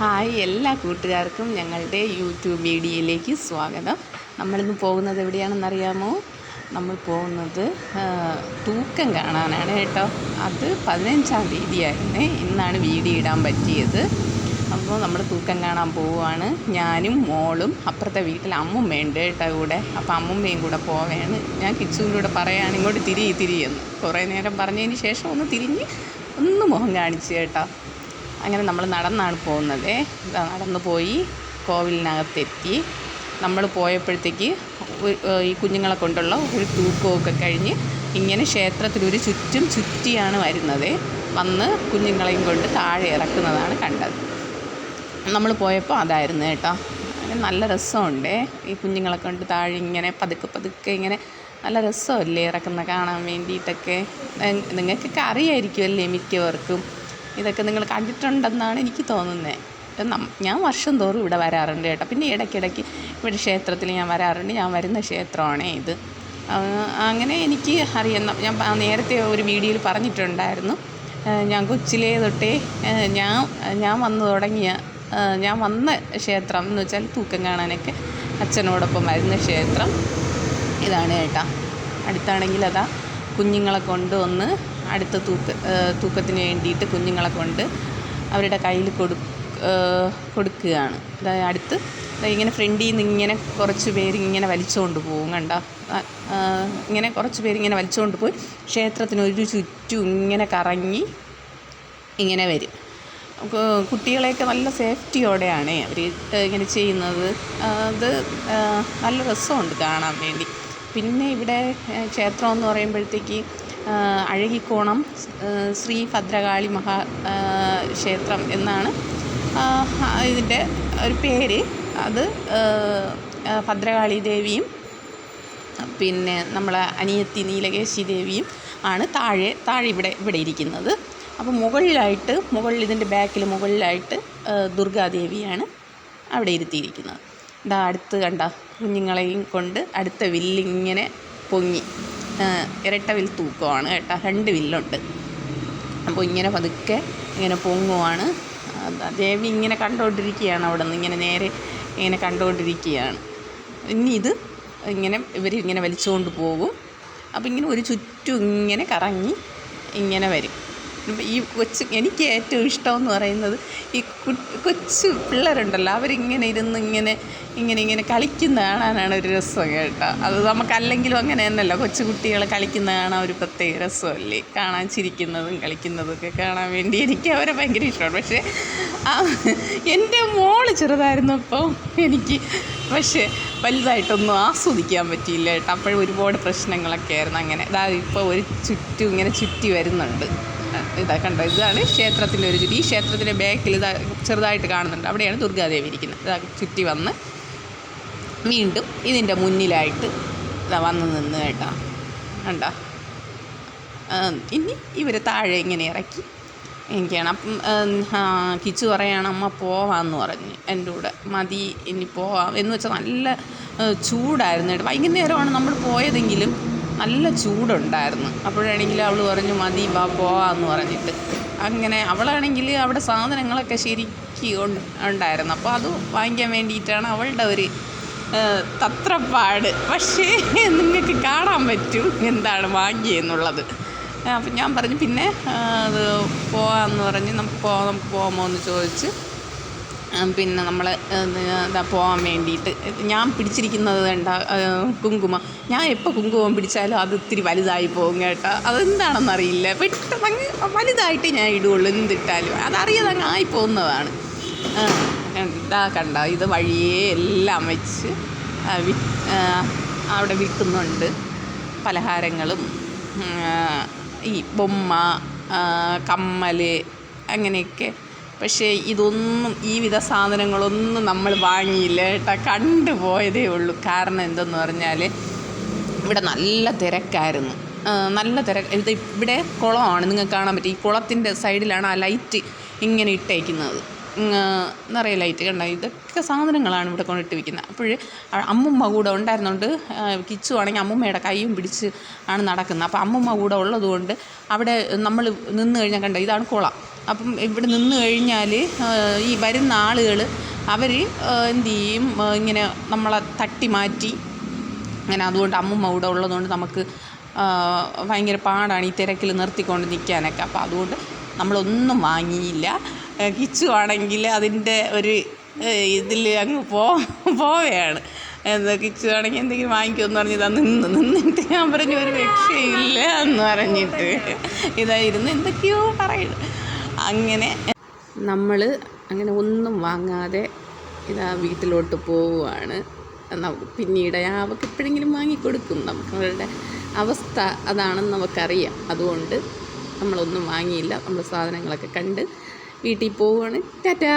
Hi എല്ലാ കൂട്ടുകാർക്കും ഞങ്ങളുടെ യൂട്യൂബ് വീഡിയോയിലേക്ക് സ്വാഗതം. നമ്മളിന്ന് പോകുന്നത് എവിടെയാണെന്നറിയാമോ? നമ്മൾ പോകുന്നത് തൂക്കം കാണാനാണ് കേട്ടോ. അത് പതിനഞ്ചാം തീയതിയായിരുന്നേ. ഇന്നാണ് വീഡിയോ ഇടാൻ പറ്റിയത്. അപ്പോൾ നമ്മൾ തൂക്കം കാണാൻ പോവുകയാണ്. ഞാനും മോളും അപ്പുറത്തെ വീട്ടിൽ അമ്മുമ്മയുണ്ട് കേട്ടോ കൂടെ അപ്പോൾ അമ്മുമ്മയും കൂടെ പോവുകയാണ്. ഞാൻ കിച്ചുവിലൂടെ പറയുകയാണ് ഇങ്ങോട്ട് തിരി തിരിയെന്ന് കുറേ നേരം പറഞ്ഞതിന് ശേഷം ഒന്ന് തിരിഞ്ഞ് ഒന്ന് മുഖം കാണിച്ചു കേട്ടോ. അങ്ങനെ നമ്മൾ നടന്നാണ് പോകുന്നത്. നടന്നു പോയി കോവിലിനകത്തെത്തി. നമ്മൾ പോയപ്പോഴത്തേക്ക് ഈ കുഞ്ഞുങ്ങളെ കൊണ്ടുള്ള ഒരു തൂക്കമൊക്കെ കഴിഞ്ഞ് ഇങ്ങനെ ക്ഷേത്രത്തിലൊരു ചുറ്റും ചുറ്റിയാണ് വരുന്നത്. വന്ന് കുഞ്ഞുങ്ങളെയും കൊണ്ട് താഴെ ഇറക്കുന്നതാണ് കണ്ടത്. നമ്മൾ പോയപ്പോൾ അതായിരുന്നു കേട്ടോ. അങ്ങനെ നല്ല രസമുണ്ട്. ഈ കുഞ്ഞുങ്ങളെ കൊണ്ട് താഴെ ഇങ്ങനെ പതുക്കെ പതുക്കെ ഇങ്ങനെ നല്ല രസമല്ലേ ഇറക്കുന്ന കാണാൻ വേണ്ടിയിട്ടൊക്കെ. നിങ്ങൾക്കൊക്കെ അറിയായിരിക്കുമല്ലേ മിക്കവർക്കും. ഇതൊക്കെ നിങ്ങൾ കണ്ടിട്ടുണ്ടെന്നാണ് എനിക്ക് തോന്നുന്നത് ഞാൻ വർഷം തോറും ഇവിടെ വരാറുണ്ട് കേട്ടോ. പിന്നെ ഇടയ്ക്കിടയ്ക്ക് ഇവിടെ ക്ഷേത്രത്തിൽ ഞാൻ വരാറുണ്ട്. ഞാൻ വരുന്ന ക്ഷേത്രമാണേ ഇത്. അങ്ങനെ എനിക്ക് അറിയുന്ന ഞാൻ നേരത്തെ ഒരു വീഡിയോയിൽ പറഞ്ഞിട്ടുണ്ടായിരുന്നു. ഞാൻ കൊച്ചിലേ തൊട്ടേ ഞാൻ ഞാൻ വന്നു തുടങ്ങിയ ഞാൻ വന്ന ക്ഷേത്രം എന്ന് വെച്ചാൽ തൂക്കം കാണാനൊക്കെ അച്ഛനോടൊപ്പം വരുന്ന ക്ഷേത്രം ഇതാണ് കേട്ടോ. അടുത്താണെങ്കിൽ അതാ കുഞ്ഞുങ്ങളെ കൊണ്ട് ഒന്ന് അടുത്ത തൂക്ക തൂക്കത്തിന് വേണ്ടിയിട്ട് കുഞ്ഞുങ്ങളെ കൊണ്ട് അവരുടെ കയ്യിൽ കൊടു കൊടുക്കുകയാണ്. അതായത് അടുത്ത് ഇങ്ങനെ ഫ്രണ്ടിൽ നിന്ന് ഇങ്ങനെ കുറച്ച് പേര് ഇങ്ങനെ വലിച്ചുകൊണ്ട് പോകും കണ്ട? ഇങ്ങനെ കുറച്ച് പേര് ഇങ്ങനെ വലിച്ചുകൊണ്ട് പോയി ക്ഷേത്രത്തിന് ഒരു ചുറ്റും ഇങ്ങനെ കറങ്ങി ഇങ്ങനെ വരും. കുട്ടികളെയൊക്കെ നല്ല സേഫ്റ്റിയോടെയാണ് അവർ ഇങ്ങനെ ചെയ്യുന്നത്. അത് നല്ല രസമുണ്ട് കാണാൻ വേണ്ടി. പിന്നെ ഇവിടെ ക്ഷേത്രം എന്ന് പറയുമ്പോഴത്തേക്ക് അഴകിക്കോണം ശ്രീ ഭദ്രകാളി മഹാ ക്ഷേത്രം എന്നാണ്. ഇതിന്റെ ഒരു പേര്. അത് ഭദ്രകാളി ദേവിയും പിന്നെ നമ്മളെ അനിയത്തി നീലകേശി ദേവിയും ആണ് താഴെ താഴെ ഇവിടെ ഇവിടെ ഇരിക്കുന്നത്. അപ്പോൾ മുകളിലായിട്ട് മുകളിൽ ഇതിന്റെ ബാക്കിൽ മുകളിലായിട്ട് ദുർഗാദേവിയാണ് അവിടെ ഇരുത്തിയിരിക്കുന്നത്. ഇതാ അടുത്ത് കണ്ട കുഞ്ഞുങ്ങളെയും കൊണ്ട് അടുത്ത വില്ലിങ്ങനെ പൊങ്ങി. ഇരട്ട വിൽ തൂക്കമാണ് കേട്ടോ. രണ്ട് വില്ലുണ്ട്. അപ്പോൾ ഇങ്ങനെ പതുക്കെ ഇങ്ങനെ പൊങ്ങുവാണ്. ദേവി ഇങ്ങനെ കണ്ടുകൊണ്ടിരിക്കുകയാണ് അവിടെ നിന്ന് ഇങ്ങനെ നേരെ ഇങ്ങനെ കണ്ടുകൊണ്ടിരിക്കുകയാണ് ഇനി ഇത് ഇങ്ങനെ ഇവർ ഇങ്ങനെ വലിച്ചുകൊണ്ട് പോകും. അപ്പോൾ ഇങ്ങനെ ഒരു ചുറ്റും ഇങ്ങനെ കറങ്ങി ഇങ്ങനെ വരും. ഈ കൊച്ചു എനിക്ക് ഏറ്റവും ഇഷ്ടമെന്ന് പറയുന്നത് ഈ കൊച്ചു പിള്ളേരുണ്ടല്ലോ അവരിങ്ങനെ ഇരുന്ന് ഇങ്ങനെ ഇങ്ങനെ ഇങ്ങനെ കളിക്കുന്ന കാണാനാണ് ഒരു രസം കേട്ടോ. അത് നമുക്കല്ലെങ്കിലും അങ്ങനെ തന്നെയല്ലോ കൊച്ചു കുട്ടികൾ കളിക്കുന്ന കാണാൻ ഒരു പ്രത്യേക രസമല്ലേ? കാണാൻ ചിരിക്കുന്നതും കളിക്കുന്നതും ഒക്കെ കാണാൻ വേണ്ടി എനിക്ക് അവരെ ഭയങ്കര ഇഷ്ടമാണ്. പക്ഷേ എന്റെ മോൾ ചെറുതായിരുന്നപ്പോൾ എനിക്ക് പക്ഷേ വലുതായിട്ടൊന്നും ആസ്വദിക്കാൻ പറ്റിയില്ല കേട്ടോ. അപ്പോഴും ഒരുപാട് പ്രശ്നങ്ങളൊക്കെ ആയിരുന്നു അങ്ങനെ. അതായത് ഇപ്പോൾ ഒരു ചുറ്റും ഇങ്ങനെ ചുറ്റി വരുന്നുണ്ട്. ഇതാ കണ്ടോ ഇതാണ് ക്ഷേത്രത്തിന്റെ ഒരു ചുറ്റി. ഈ ക്ഷേത്രത്തിന്റെ ബാക്കിൽ ഇതാ ചെറുതായിട്ട് കാണുന്നുണ്ട്. അവിടെയാണ് ദുർഗാദേവി ഇരിക്കുന്നത്. ഇതാ ചുറ്റി വന്ന് വീണ്ടും ഇതിന്റെ മുന്നിലായിട്ട് ഇതാ വന്ന് നിന്ന് കേട്ടോ. കണ്ടോ? ഇനി ഇവർ താഴെ ഇങ്ങനെ ഇറക്കി എനിക്കാണ് അപ്പം കിച്ചു പറയാണ് അമ്മ പോവാന്ന് പറഞ്ഞ്. എന്റെ കൂടെ മതി ഇനി പോവാം. എന്ന് വെച്ചാൽ നല്ല ചൂടായിരുന്നു കേട്ടോ. വൈകുന്നേരമാണ് നമ്മൾ പോയതെങ്കിലും നല്ല ചൂടുണ്ടായിരുന്നു. അപ്പോഴാണെങ്കിൽ അവൾ പറഞ്ഞു മതി വാ പോവാന്ന് പറഞ്ഞിട്ട്. അങ്ങനെ അവളാണെങ്കിൽ അവിടെ സാധനങ്ങളൊക്കെ ശരിക്കും ഉണ്ട്- ഉണ്ടായിരുന്നു. അപ്പോൾ അത് വാങ്ങിക്കാൻ വേണ്ടിയിട്ടാണ് അവളുടെ ഒരു തത്രപ്പാട്. പക്ഷേ നിങ്ങൾക്ക് കാണാൻ പറ്റും എന്താണ് വാങ്ങിയെന്നുള്ളത്. അപ്പം ഞാൻ പറഞ്ഞു പിന്നെ അത് പോകാമെന്ന് പറഞ്ഞ് നമുക്ക് പോവാം നമുക്ക് പോകാമോ എന്ന് ചോദിച്ച് പിന്നെ നമ്മൾ എന്താ പോകാൻ വേണ്ടിയിട്ട്. ഞാൻ പിടിച്ചിരിക്കുന്നത് കണ്ട കുങ്കുമം. ഞാൻ എപ്പോൾ കുങ്കുമം പിടിച്ചാലും അത് ഇത്തിരി വലുതായി പോകും കേട്ടോ. അതെന്താണെന്നറിയില്ല പെട്ടെന്ന് അങ്ങ് വലുതായിട്ട് ഞാൻ ഇടുകയുള്ളൂ എന്തിട്ടാലും. അതറിയാതെ അങ്ങ് ആയി പോകുന്നതാണ്. ഇതാ കണ്ട ഇത് വഴിയേ എല്ലാം വെച്ച് അവിടെ വിൽക്കുന്നുണ്ട് പലഹാരങ്ങളും. ഈ ബൊമ്മ കമ്മൽ അങ്ങനെയൊക്കെ പക്ഷേ ഇതൊന്നും ഈ വിധ സാധനങ്ങളൊന്നും നമ്മൾ വാങ്ങിയില്ല കേട്ടോ. കണ്ടുപോയതേ ഉള്ളൂ. കാരണം എന്തെന്ന് പറഞ്ഞാൽ ഇവിടെ നല്ല തിരക്കായിരുന്നു. നല്ല തിരക്ക് ഇത് ഇവിടെ കുളമാണ്. നിങ്ങൾക്ക് കാണാൻ പറ്റും. ഈ കുളത്തിന്റെ സൈഡിലാണ് ആ ലൈറ്റ് ഇങ്ങനെ ഇട്ടേക്കുന്നത്. നിറയെ ലൈറ്റ് കണ്ട? ഇതൊക്കെ സാധനങ്ങളാണ് ഇവിടെ കൊണ്ടിട്ട് വിൽക്കുന്നത് അപ്പോൾ അമ്മുമ്മ കൂടെ ഉണ്ടായിരുന്നുകൊണ്ട് കിച്ചു ആണെങ്കിൽ അമ്മുമ്മയുടെ കൈയും പിടിച്ച് ആണ് നടക്കുന്നത്. അപ്പോൾ അമ്മുമ്മ കൂടെ ഉള്ളതുകൊണ്ട് അവിടെ നമ്മൾ നിന്ന് കഴിഞ്ഞാൽ കണ്ട? ഇതാണ് കുളം. അപ്പം ഇവിടെ നിന്ന് കഴിഞ്ഞാൽ ഈ വരുന്ന ആളുകൾ അവർ എന്ത് ചെയ്യും? ഇങ്ങനെ നമ്മളെ തട്ടി മാറ്റി അങ്ങനെ അതുകൊണ്ട് അമ്മുമ്മ ഇവിടെ ഉള്ളതുകൊണ്ട് നമുക്ക് ഭയങ്കര പാടാണ് ഈ തിരക്കിൽ നിർത്തിക്കൊണ്ട് നിൽക്കാനൊക്കെ. അപ്പോൾ അതുകൊണ്ട് നമ്മളൊന്നും വാങ്ങിയില്ല. കിച്ചു ആണെങ്കിൽ അതിന്റെ ഒരു ഇതിൽ അങ്ങ് പോ പോവുകയാണ് എന്താ കിച്ചു ആണെങ്കിൽ എന്തെങ്കിലും വാങ്ങിക്കുമെന്ന് പറഞ്ഞ് ഇതാ നിന്ന് നിന്നിട്ട് ഞാൻ പറഞ്ഞു ഒരു രക്ഷയില്ല എന്ന് പറഞ്ഞിട്ട്. ഇതായിരുന്നു എന്തൊക്കെയോ പറയുന്നു അങ്ങനെ. നമ്മൾ അങ്ങനെ ഒന്നും വാങ്ങാതെ ഇതാ വീട്ടിലോട്ട് പോവുകയാണ് നമുക്ക് പിന്നീട് അവൾക്ക് എപ്പോഴെങ്കിലും വാങ്ങിക്കൊടുക്കും. നമ്മളുടെ അവസ്ഥ അതാണെന്ന് നമുക്കറിയാം. അതുകൊണ്ട് നമ്മളൊന്നും വാങ്ങിയില്ല. നമ്മൾ സാധനങ്ങളൊക്കെ കണ്ട് വീട്ടിൽ പോവുകയാണ് ടാറ്റാ!